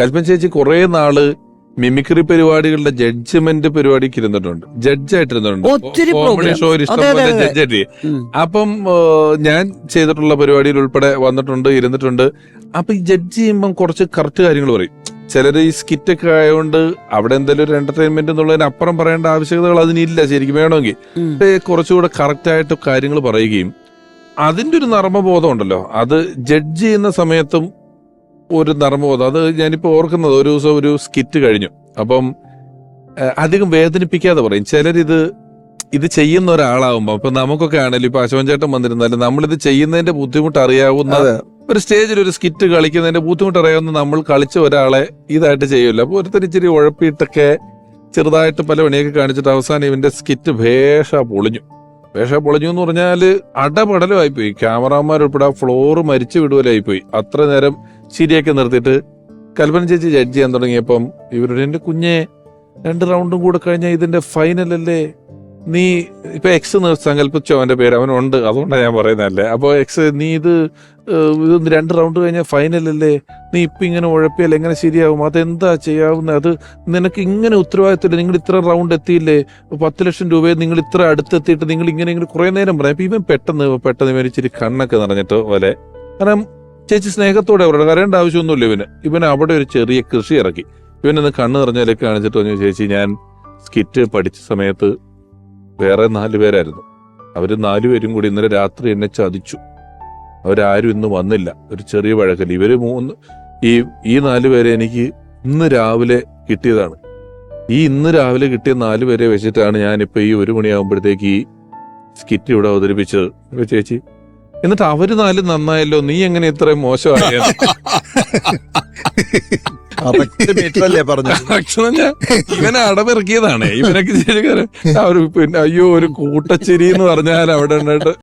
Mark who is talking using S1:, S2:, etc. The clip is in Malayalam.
S1: കൽപ്പന ചേച്ചി കുറെ നാൾ മിമിക്രി പരിപാടികളുടെ ജഡ്ജ്മെന്റ് പരിപാടിക്ക് ഇരുന്നിട്ടുണ്ട് ജഡ്ജായിട്ടിരുന്നിട്ടുണ്ട്
S2: ഒത്തിരി.
S1: ഷോയിൽ ഇഷ്ടംപോലെ ജഡ്ജായിട്ട് അപ്പം ഞാൻ ചെയ്തിട്ടുള്ള പരിപാടിയിൽ ഉൾപ്പെടെ വന്നിട്ടുണ്ട് ഇരുന്നിട്ടുണ്ട്. അപ്പൊ ഈ ജഡ്ജ് ചെയ്യുമ്പം കുറച്ച് കറക്റ്റ് കാര്യങ്ങൾ പറയും. ചിലർ ഈ സ്കിറ്റ് ഒക്കെ ആയതുകൊണ്ട് അവിടെ എന്തെങ്കിലും ഒരു എന്റർടൈൻമെന്റ് എന്നുള്ളതിന് അപ്പുറം പറയേണ്ട ആവശ്യകതകൾ അതിനില്ല ശരിക്കും വേണമെങ്കിൽ. കുറച്ചുകൂടെ കറക്റ്റ് ആയിട്ട് കാര്യങ്ങൾ പറയുകയും അതിന്റെ ഒരു നർമ്മബോധം ഉണ്ടല്ലോ. അത് ജഡ്ജ് ചെയ്യുന്ന സമയത്തും ഒരു നർമ്മബോധം അത് ഞാനിപ്പോൾ ഓർക്കുന്നത് ഒരു ദിവസം ഒരു സ്കിറ്റ് കഴിഞ്ഞു. അപ്പം അധികം വേദനിപ്പിക്കാതെ പറയും. ചിലരിത് ഇത് ചെയ്യുന്ന ഒരാളാവുമ്പോൾ അപ്പം നമുക്കൊക്കെ ആണെങ്കിലും ഇപ്പം അശോകൻ ചേട്ടൻ വന്നിരുന്നാലും നമ്മളിത് ചെയ്യുന്നതിന്റെ ബുദ്ധിമുട്ട് അറിയാവുന്ന ഒരു സ്റ്റേജിൽ ഒരു സ്കിറ്റ് കളിക്കുന്നതിന്റെ ബുദ്ധിമുട്ട് അറിയാവുന്ന നമ്മൾ കളിച്ച ഒരാളെ ഇതായിട്ട് ചെയ്യൂല അപ്പോൾ ഒരുത്തരി ഇച്ചിരി ഉഴപ്പിയിട്ടൊക്കെ ചെറുതായിട്ട് പല പണിയൊക്കെ കാണിച്ചിട്ട് അവസാനം ഇവന്റെ സ്കിറ്റ് ഭേഷ പൊളിഞ്ഞു. വേഷ പൊളിഞ്ഞു എന്ന് പറഞ്ഞാൽ അടപടലമായി പോയി ക്യാമറാമാർ ഉൾപ്പെടെ ആ ഫ്ലോറ് മരിച്ചു വിടുവലായിപ്പോയി. അത്ര നേരം ശരിയൊക്കെ നിർത്തിയിട്ട് കൽപ്പന ചേച്ചി ജഡ്ജ് ചെയ്യാൻ തുടങ്ങിയപ്പം ഇവരുടെ എന്റെ കുഞ്ഞെ രണ്ട് റൗണ്ടും കൂടെ കഴിഞ്ഞാൽ ഇതിന്റെ ഫൈനലല്ലേ നീ ഇപ്പൊ എക്സ് സങ്കല്പിച്ചോ അവന്റെ പേര്? അവനുണ്ട് അതുകൊണ്ടാണ് ഞാൻ പറയുന്നതല്ലേ അപ്പോൾ എക്സ് നീ ഇത് ഇത് രണ്ട് റൗണ്ട് കഴിഞ്ഞാൽ ഫൈനലല്ലേ നീ ഇപ്പൊ ഇങ്ങനെ ഉഴപ്പിയാൽ എങ്ങനെ ശരിയാവും? അതെന്താ ചെയ്യാവുന്നത്? അത് നിനക്ക് ഇങ്ങനെ ഉത്തരവാദിത്തമില്ല. നിങ്ങൾ ഇത്ര റൗണ്ട് എത്തിയില്ലേ? പത്ത് ലക്ഷം രൂപയെ നിങ്ങൾ ഇത്ര അടുത്തെത്തിയിട്ട് നിങ്ങൾ ഇങ്ങനെ ഇങ്ങനെ കുറേ നേരം പറയാം. അപ്പൊ ഇവൻ പെട്ടെന്ന് പെട്ടെന്ന് ഇവൻ ഇച്ചിരി കണ്ണൊക്കെ നിറഞ്ഞിട്ട് പോലെ. കാരണം ചേച്ചി സ്നേഹത്തോടെ അവരുടെ കരയേണ്ട ആവശ്യമൊന്നുമില്ല ഇവന്. ഇവൻ അവിടെ ഒരു ചെറിയ കൃഷി ഇറക്കി. ഇവനൊന്ന് കണ്ണ് നിറഞ്ഞാലൊക്കെ കാണിച്ചിട്ട് പറഞ്ഞു ചേച്ചി ഞാൻ സ്കിറ്റ് പഠിച്ച സമയത്ത് വേറെ നാല് പേരായിരുന്നു. അവർ നാലുപേരും കൂടി ഇന്നലെ രാത്രി എന്നെ ചതിച്ചു. അവരാരും ഇന്ന് വന്നില്ല. ഒരു ചെറിയ വഴക്കല്ല. ഇവർ മൂന്ന് ഈ ഈ നാല് പേരെ എനിക്ക് ഇന്ന് രാവിലെ കിട്ടിയതാണ്. ഈ ഇന്ന് രാവിലെ കിട്ടിയ നാല് പേരെ വെച്ചിട്ടാണ് ഞാനിപ്പോൾ ഈ ഒരു മണിയാകുമ്പോഴത്തേക്ക് ഈ സ്കിറ്റ് ഇവിടെ അവതരിപ്പിച്ചത്. ചേച്ചി എന്നിട്ട് അവർ നാല് നന്നായല്ലോ നീ എങ്ങനെ ഇത്രയും മോശമായോ ഇവനെ അടമിറക്കിയതാണ് ഇവനൊക്കെ ഒരു പിന്നെ അയ്യോ ഒരു കൂട്ടച്ചിരി എന്ന് പറഞ്ഞാൽ അവിടെ ഉണ്ടായിട്ട്